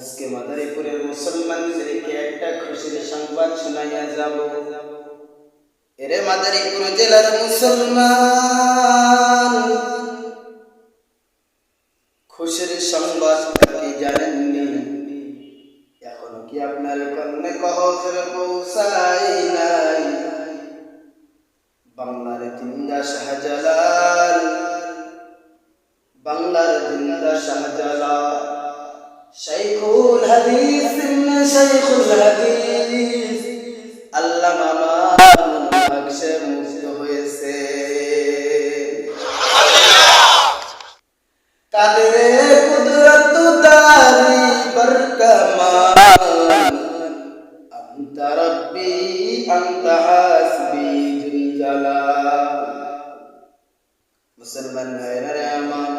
আজকে মাদারীপুরের মুসলমানদেরকে একটা খুশির সংবাদ শোনাইয়া যাব। এরে মাদারীপুর জেলার মুসলমান, খুশির সংবাদ কি জানেননি? এখনও কি আপনার কন্যা কহসের পৌঁছাই নাই? বাংলার জিন্দা শাহজালাল, বাংলার জিন্দা শাহজালাল। শাইখুল হাদিস শাইখুল হাদিস। আল্লামা মামুন হক সে মুক্ত হয়েছে। কাদের কুদরত দারি বরকমাল। আন্ত রব্বি, আন্ত হাসবি জুল জালাল। মুসলমান ভাইরা আমার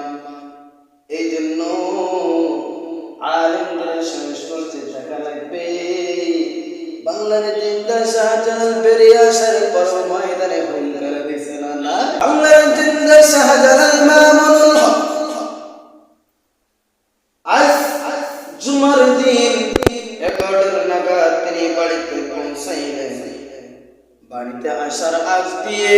সংস্পর্শে থাকা লাগবে। বাংলার জিন্দা শাহজালাল বেরিয়ে আসার পর ময়দানে আজ বাড়িতে আসার আগ দিয়ে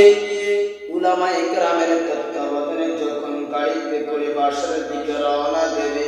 উলামায়ে কেরামের তত্ত্বাবধানে যখন গাড়িতে করে বাসার দিকে রওনা দেবে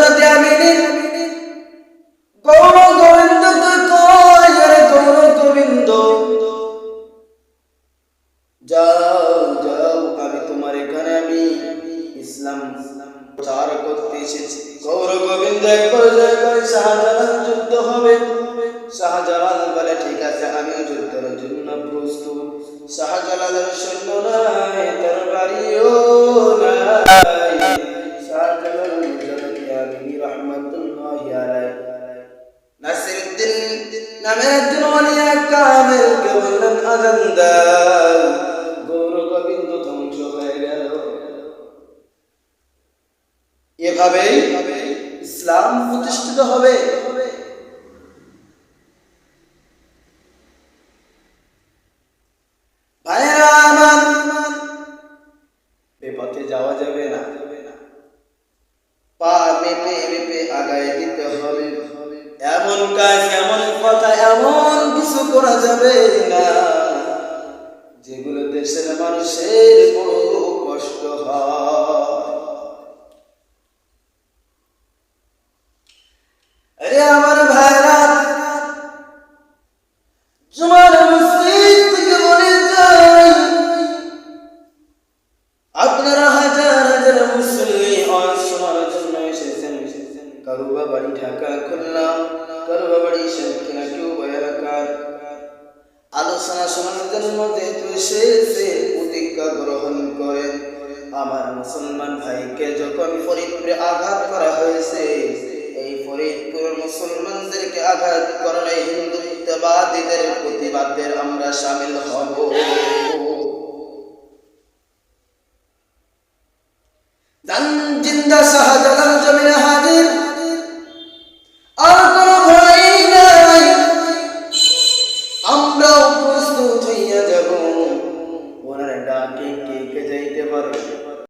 এক পর্যায়ে কয় শাহজালাল যুদ্ধ হবে। শাহজালাল বলে, ঠিক আছে আমি যুদ্ধের জন্য প্রস্তুত। শাহজালালের সৈন্য নাই তরবারিও নাই। শাহজালাল ধ্বংস হয়ে গেল। এভাবেই ইসলাম প্রতিষ্ঠিত হবে। যাওয়া যাবে না। পা মেপে মেপে আগায় দিতে হবে। এমন কাজ, এমন কথা, এমন কিছু করা যাবে না। যেগুলো দেশের মানুষের বড় কষ্ট হয়। আলোচনা শোনার জন্য যেহেতু শেষে প্রতিজ্ঞা গ্রহণ করেন আমার মুসলমান ভাইকে যখন ফরিদপুরে আঘাত করা হয়েছে এই ফরিদপুর মুসলমানদেরকে আঘাত করার হিন্দুত্ববাদীদের প্রতিবাদের আমরা সামিল হব জিন্দা সাহা